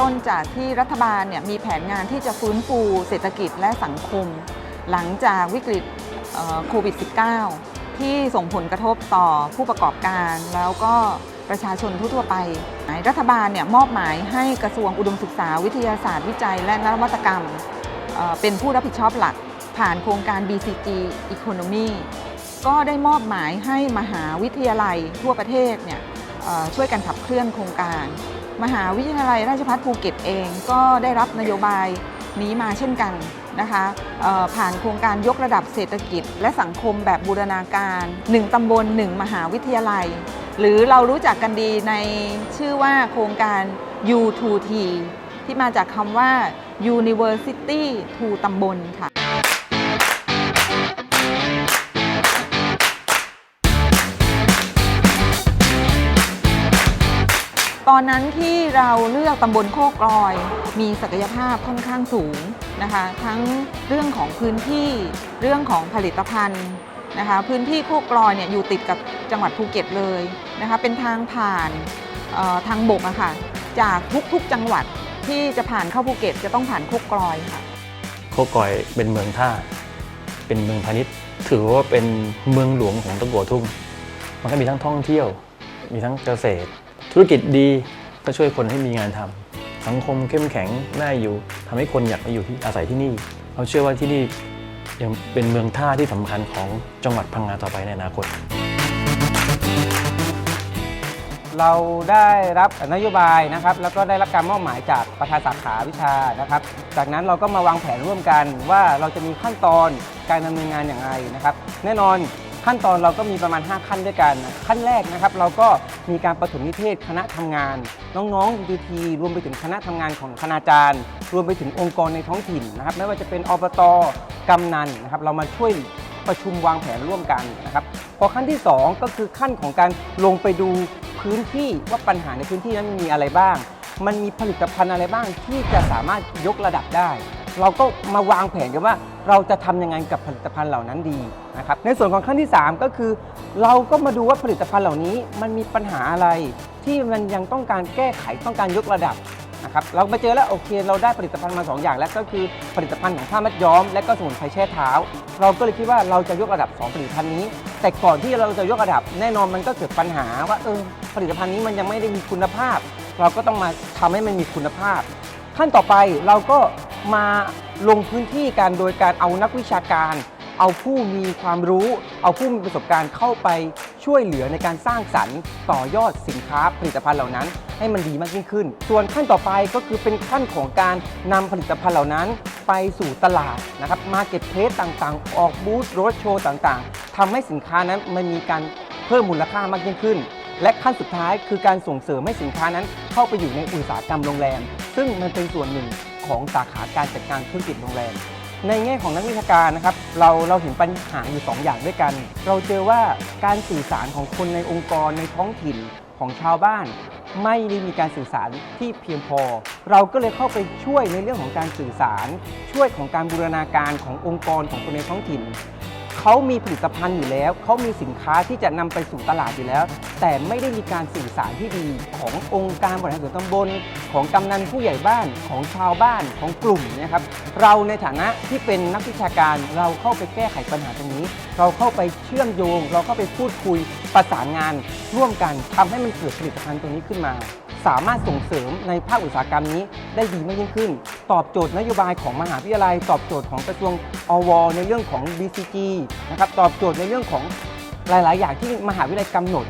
ต้นจากที่รัฐบาลเนี่ยมีแผนงานที่จะฟื้นฟูเศรษฐกิจและสังคม หลังจากวิกฤตโควิด -19 ที่ส่งผลกระทบต่อผู้ประกอบการ แล้วก็ประชาชนทั่วไป รัฐบาลเนี่ยมอบหมายให้กระทรวงอุดมศึกษาวิทยาศาสตร์วิจัย และนวัตกรรม เป็นผู้รับผิดชอบหลัก ผ่านโครงการ BCG Economy ก็ได้มอบหมายให้มหาวิทยาลัยทั่วประเทศเนี่ยช่วยกันขับเคลื่อนโครงการ มหาวิทยาลัยราชภัฏภูเก็ตเองก็ได้รับนโยบายนี้มาเช่นกันนะคะผ่านโครงการยกระดับเศรษฐกิจ และสังคมแบบบูรณาการ 1 ตำบล 1 มหาวิทยาลัย หรือเรารู้จักกันดีในชื่อว่าโครงการ U2T ที่มาจากคำว่า University to ตำบลค่ะ ตอนนั้นที่เราเลือกตำบลโคกลอย มีศักยภาพค่อนข้างสูงนะคะ ทั้งเรื่องของพื้นที่เรื่องของผลิตภัณฑ์นะคะ พื้นที่โคกลอยเนี่ยอยู่ติดกับจังหวัดภูเก็ตเลยนะคะ เป็นทางผ่านทางบกอะค่ะจากทุกๆจังหวัดที่จะผ่านเข้าภูเก็ตจะต้องผ่านโคกลอยค่ะ โคกลอยเป็นเมืองท่า เป็นเมืองพาณิชย์ ถือว่าเป็นเมืองหลวงของตะกัวทุ่ง มันก็มีทั้งท่องเที่ยว มีทั้งเกษตร ธุรกิจดีก็ช่วยคนให้มีงานทำสังคมเข้มแข็งน่าอยู่ทำให้คนอยากมาอยู่ที่อาศัยที่นี่ เราเชื่อว่าที่นี่ยังเป็นเมืองท่าที่สำคัญของจังหวัดพังงาต่อไปในอนาคต เราได้รับนโยบายนะครับ แล้วก็ได้รับการมอบหมายจากประธานสาขาวิชานะครับ จากนั้นเราก็มาวางแผนร่วมกันว่าเราจะมีขั้นตอนการดำเนินงานอย่างไรนะครับ แน่นอน ขั้นตอนเราก็มีประมาณ 5 ขั้นด้วยกัน ขั้นแรกนะครับเราก็มีการประถมนิเทศคณะทำงาน น้องๆ UT รวมไปถึงคณะทำงานของคณาจารย์ รวมไปถึงองค์กรในท้องถิ่นนะครับไม่ว่าจะเป็นอบตกำนันนะครับเรามาช่วยประชุมวางแผนร่วมกันนะครับพอขั้นที่ 2 ก็คือขั้นของการลงไปดูพื้นที่ว่าปัญหาในพื้นที่นั้นมีอะไรบ้าง มันมีผลิตภัณฑ์อะไรบ้างที่จะสามารถยกระดับได้ เราก็มาวางแผนกันว่าเราจะทำยังไงกับผลิตภัณฑ์เหล่านั้นดีนะครับในส่วนของขั้นที่ 3 ก็คือ เราก็มาดูว่าผลิตภัณฑ์เหล่านี้มันมีปัญหาอะไร ที่มันยังต้องการแก้ไขต้องการยกระดับนะครับเราไปเจอแล้วโอเค เราได้ผลิตภัณฑ์มา 2 อย่างแล้วก็คือผลิตภัณฑ์ของผ้ามัดย้อม และก็สมุนไพรแช่เท้า เราก็เลยคิดว่าเราจะยกระดับ 2 ผลิตภัณฑ์นี้ แต่ก่อนที่เราจะยกระดับแน่นอนมันก็เกิดปัญหาว่าเออผลิตภัณฑ์นี้มันยังไม่ได้มีคุณภาพ เราก็ต้องมาทำให้มันมีคุณภาพขั้นต่อไปเราก็ มาลงพื้นที่กันโดยการเอานักวิชาการ เอาผู้มีความรู้ เอาผู้มีประสบการณ์เข้าไปช่วยเหลือในการสร้างสรรค์ต่อยอดสินค้าผลิตภัณฑ์เหล่านั้น ให้มันดีมากยิ่งขึ้น ส่วนขั้นต่อไปก็คือเป็นขั้นของการนำผลิตภัณฑ์เหล่านั้น ไปสู่ตลาดนะครับมาเก็ตเพสต่างๆ ออกบูธโรดโชว์ต่างๆทำให้สินค้านั้นมันมีการเพิ่มมูลค่ามากยิ่งขึ้น และขั้นสุดท้ายคือการส่งเสริมให้สินค้านั้น เข้าไปอยู่ในอุตสาหกรรมโรงแรม ซึ่งมันเป็นส่วนหนึ่ง ของสาขาการจัดการธุรกิจโรงแรมในแง่ของนักวิชาการนะครับเราเราเห็นปัญหาอยู่ 2 อย่างด้วยกัน เราเจอว่าการสื่อสารของคนในองค์กรในท้องถิ่นของชาวบ้าน ไม่ได้มีการสื่อสารที่เพียงพอ เราก็เลยเข้าไปช่วยในเรื่องของการสื่อสาร ช่วยของการบูรณาการขององค์กรของคนในท้องถิ่น เขามีผลิตภัณฑ์อยู่แล้ว เขามีสินค้าที่จะนำไปสู่ตลาดอยู่แล้ว แต่ไม่ได้มีการสื่อสารที่ดีขององค์การบริหารส่วนตำบล ของกำนันผู้ใหญ่บ้านของชาวบ้านของกลุ่มนะครับ เราในฐานะที่เป็นนักวิชาการเราเข้าไปแก้ไขปัญหาตรงนี้ เราเข้าไปเชื่อมโยง เราเข้าไปพูดคุยประสานงานร่วมกันทำให้มันเกิดผลิตภัณฑ์ตรงนี้ขึ้นมา สามารถส่งเสริมในภาคอุตสาหกรรมนี้ได้ดีมากยิ่งขึ้น ตอบโจทย์นโยบายของมหาวิทยาลัย ตอบโจทย์ของกระทรวงอว ในเรื่องของ BCG นะครับตอบโจทย์ในเรื่องของหลาย ๆ อย่างที่มหาวิทยาลัยกำหนด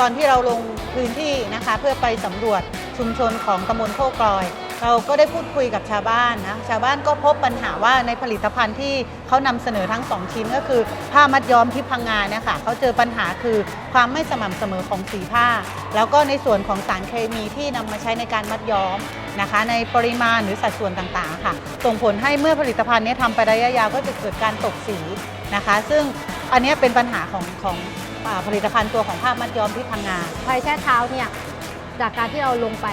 ตอนที่เราลงพื้นที่นะคะเพื่อไปสำรวจชุมชนของตำบลโคกลอย เราก็ได้พูดคุยกับชาวบ้านนะชาวบ้านก็พบปัญหาว่าในผลิตภัณฑ์ที่เขานำเสนอทั้ง 2 ชิ้นก็คือ ผ้ามัดย้อมที่พังงาเนี่ยค่ะเขาเจอปัญหาคือความไม่สม่ำเสมอของสีผ้า แล้วก็ในส่วนของสารเคมีที่นำมาใช้ในการมัดย้อมนะคะ ในปริมาณหรือสัดส่วนต่างๆค่ะ ส่งผลให้เมื่อผลิตภัณฑ์นี้ทำไประยะยาวก็จะเกิดการตกสีนะคะ ซึ่งอันนี้เป็นปัญหาของของผลิตภัณฑ์ตัวของผ้ามัดย้อมที่พังงาภัยแช่เท้าเนี่ย จากการที่เราลงไป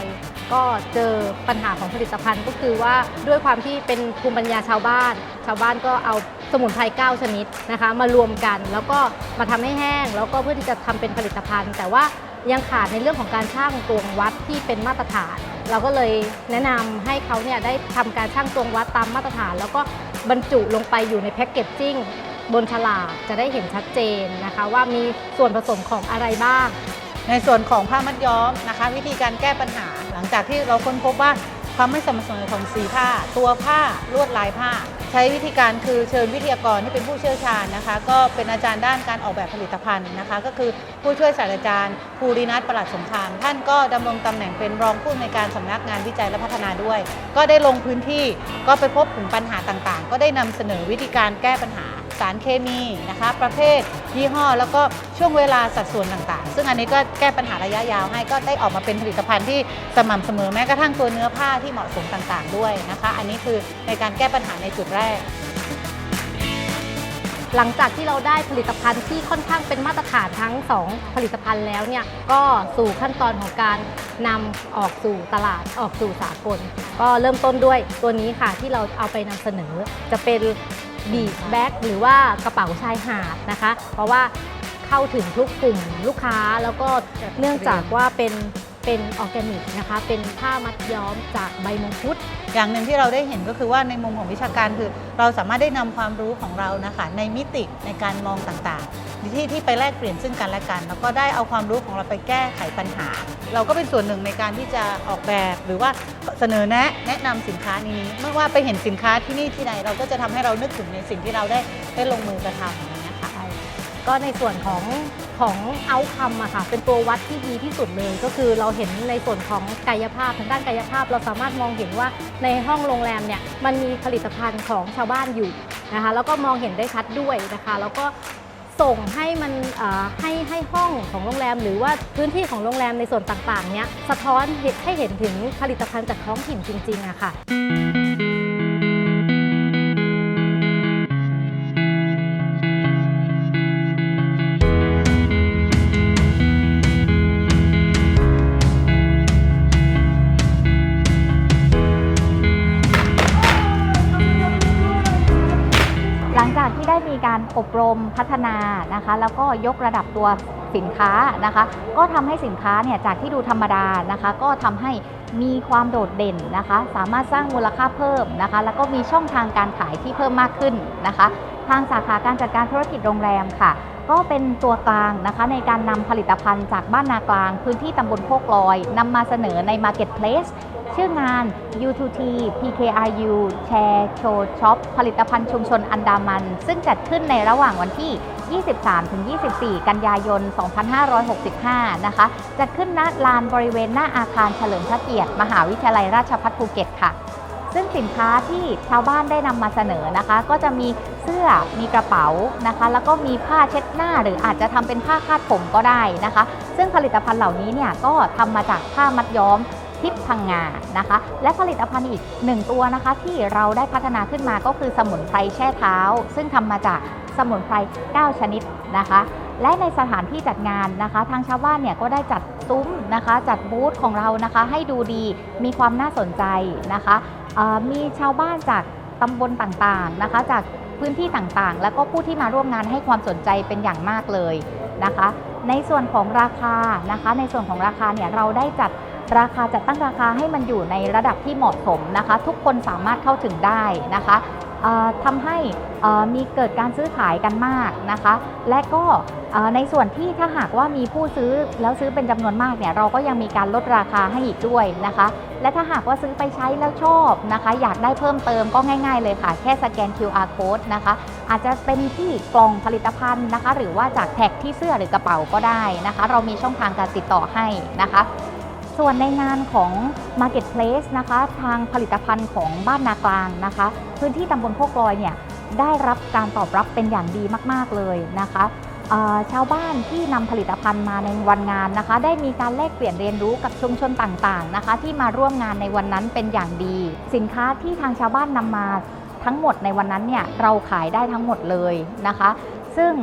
ก็เจอปัญหาของผลิตภัณฑ์ก็คือว่าด้วยความที่เป็นภูมิปัญญาชาวบ้าน ชาวบ้านก็เอาสมุนไพร9ชนิดนะคะ มารวมกันแล้วก็มาทำให้แห้ง แล้วก็เพื่อที่จะทำเป็นผลิตภัณฑ์ แต่ว่ายังขาดในเรื่องของการช่างตวงวัดที่เป็นมาตรฐาน เราก็เลยแนะนำให้เขาเนี่ยได้ทำการช่างตวงวัดตามมาตรฐาน แล้วก็บรรจุลงไปอยู่ในแพ็กเกจจิ้งบนฉลากจะได้เห็นชัดเจนนะคะ ว่ามีส่วนผสมของอะไรบ้าง ในส่วนของผ้ามัดย้อมนะคะ วิธีการแก้ปัญหา หลังจากที่เราค้นพบว่าความไม่สม่ำเสมอของสีผ้า ตัวผ้าลวดลายผ้า ใช้วิธีการคือเชิญวิทยากรที่เป็นผู้เชี่ยวชาญนะคะ ก็เป็นอาจารย์ด้านการออกแบบผลิตภัณฑ์นะคะ ก็คือผู้ช่วยศาสตราจารย์ภูรินัทประหลัดสงคราม ท่านก็ดำรงตำแหน่งเป็นรองผู้อำนวยการสำนักงานวิจัยและพัฒนาด้วย ก็ได้ลงพื้นที่ก็ไปพบถึงปัญหาต่างๆ ก็ได้นำเสนอวิธีการแก้ปัญหา สารเคมีนะคะประเภทยี่ห้อ แล้วก็ช่วงเวลาสัดส่วนต่างๆ ซึ่งอันนี้ก็แก้ปัญหาระยะยาวให้ก็ได้ออกมาเป็นผลิตภัณฑ์ที่สม่ำเสมอแม้กระทั่งตัวเนื้อผ้าที่เหมาะสมต่างๆ ด้วยนะคะ อันนี้คือในการแก้ปัญหาในจุดแรกหลังจากที่เราได้ผลิตภัณฑ์ที่ค่อนข้างเป็นมาตรฐานทั้ง 2 ผลิตภัณฑ์แล้วเนี่ยก็สู่ขั้นตอนของการนำออกสู่ตลาดออกสู่สากล ก็เริ่มต้นด้วยตัวนี้ค่ะที่เราเอาไปนำเสนอจะเป็น บีแบ็กหรือว่ากระเป๋าชายหาดนะคะ เพราะว่าเข้าถึงทุกกลุ่มลูกค้าแล้วก็เนื่องจากว่าเป็น เป็นออร์แกนิกนะคะ เป็นผ้ามัดย้อมจากใบมงคุด อย่างหนึ่งที่เราได้เห็นก็คือว่าในมุมของวิชาการคือ เราสามารถได้นำความรู้ของเรานะคะในมิติในการมองต่างๆ ที่ที่ไปแลกเปลี่ยนซึ่งกันและกัน แล้วก็ได้เอาความรู้ของเราไปแก้ไขปัญหา เราก็เป็นส่วนหนึ่งในการที่จะออกแบบหรือว่าเสนอแนะแนะนำสินค้านี้เมื่อว่าไปเห็นสินค้าที่นี่ที่ไหนเราก็จะทำให้เรานึกถึงในสิ่งที่เราได้ได้ลงมือกระทำอย่างเงี้ยค่ะ ก็ในส่วนของ ของเอาคำอะค่ะเป็นตัววัดที่ดีที่สุดเลยก็คือเราเห็นในส่วนของกายภาพทางด้านกายภาพ เราสามารถมองเห็นว่าในห้องโรงแรมเนี่ยมันมีผลิตภัณฑ์ของชาวบ้านอยู่นะคะแล้วก็มองเห็นได้ชัดด้วยนะคะแล้วก็ส่งให้มันให้ให้ห้องของโรงแรม หรือว่าพื้นที่ของโรงแรมในส่วนต่างๆเนี้ยสะท้อนให้เห็นถึงผลิตภัณฑ์จากท้องถิ่นจริงๆอะค่ะ อบรมพัฒนานะคะ แล้วก็ยกระดับตัวสินค้านะคะ ก็ทำให้สินค้าเนี่ยจากที่ดูธรรมดานะคะ ก็ทำให้มีความโดดเด่นนะคะ สามารถสร้างมูลค่าเพิ่มนะคะ แล้วก็มีช่องทางการขายที่เพิ่มมากขึ้นนะคะ ทางสาขาการจัดการธุรกิจโรงแรมค่ะ ก็เป็นตัวกลางนะคะในการนำผลิตภัณฑ์จากบ้านนากลาง พื้นที่ตำบลโคกลอยนำมาเสนอใน Marketplace ชื่องาน U2T PKRU Share Show Shop ผลิตภัณฑ์ชุมชนอันดามัน ซึ่งจัดขึ้นในระหว่างวันที่ 23-24 กันยายน 2565 นะคะ จัดขึ้นณลานบริเวณหน้าอาคารเฉลิมพระเกียรติ มหาวิทยาลัยราชภัฏภูเก็ตค่ะ ซึ่งสินค้าที่ชาวบ้านได้นำมาเสนอนะคะ ก็จะมี เสื้อมีกระเป๋านะคะ แล้วก็มีผ้าเช็ดหน้า หรืออาจจะทำเป็นผ้าคาดผมก็ได้นะคะ ซึ่งผลิตภัณฑ์เหล่านี้เนี่ยก็ทำมาจากผ้ามัดย้อมทิพย์พังงานะคะ และผลิตภัณฑ์อีกหนึ่งตัวนะคะ ที่เราได้พัฒนาขึ้นมาก็คือสมุนไพรแช่เท้า ซึ่งทำมาจากสมุนไพร 9 ชนิดนะคะ และในสถานที่จัดงานนะคะ ทางชาวบ้านเนี่ยก็ได้จัดซุ้มนะคะ จัดบูธของเรานะคะ ให้ดูดีมีความน่าสนใจนะคะมีชาวบ้านจากตำบลต่างๆนะคะ จาก พื้นที่ต่างๆ แล้วก็ผู้ที่มาร่วมงานให้ความสนใจเป็นอย่างมากเลยนะคะ ในส่วนของราคานะคะ ในส่วนของราคาเนี่ยเราได้จัดราคาจัดตั้งราคาให้มันอยู่ในระดับที่เหมาะสมนะคะ ทุกคนสามารถเข้าถึงได้นะคะ ทำให้มีเกิดการซื้อขายกันมากนะคะ และก็ในส่วนที่ถ้าหากว่ามีผู้ซื้อแล้วซื้อเป็นจำนวนมากเนี่ยเราก็ยังมีการลดราคาให้อีกด้วยนะคะ และถ้าหากว่าซื้อไปใช้แล้วชอบนะคะ อยากได้เพิ่มเติมก็ง่าย ๆ เลยค่ะ แค่สแกน QR code นะคะ อาจจะเป็นที่กล่องผลิตภัณฑ์นะคะ หรือว่าจากแท็กที่เสื้อหรือกระเป๋าก็ได้นะคะ เรามีช่องทางการติดต่อให้นะคะ ส่วนในงานของ Marketplace นะคะทางผลิตภัณฑ์ของบ้านนากลางนะคะ พื้นที่ตำบลโคกลอยเนี่ยได้รับการตอบรับเป็นอย่างดีมากๆเลยนะคะชาวบ้านที่นำผลิตภัณฑ์มาในวันงานนะคะ ได้มีการแลกเปลี่ยนเรียนรู้กับชุมชนต่างๆนะคะ ที่มาร่วมงานในวันนั้นเป็นอย่างดี สินค้าที่ทางชาวบ้านนำมาทั้งหมดในวันนั้นเนี่ยเราขายได้ทั้งหมดเลยนะคะ ซึ่ง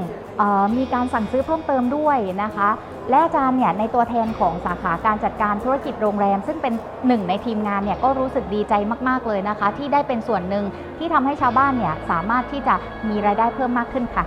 มีการสั่งซื้อเพิ่มเติมด้วยนะคะ และอาจารย์เนี่ยในตัวแทนของสาขาการจัดการธุรกิจโรงแรม ซึ่งเป็นหนึ่งในทีมงานเนี่ยก็รู้สึกดีใจมากๆเลยนะคะ ที่ได้เป็นส่วนหนึ่งที่ทำให้ชาวบ้านเนี่ยสามารถที่จะมีรายได้เพิ่มมากขึ้นค่ะ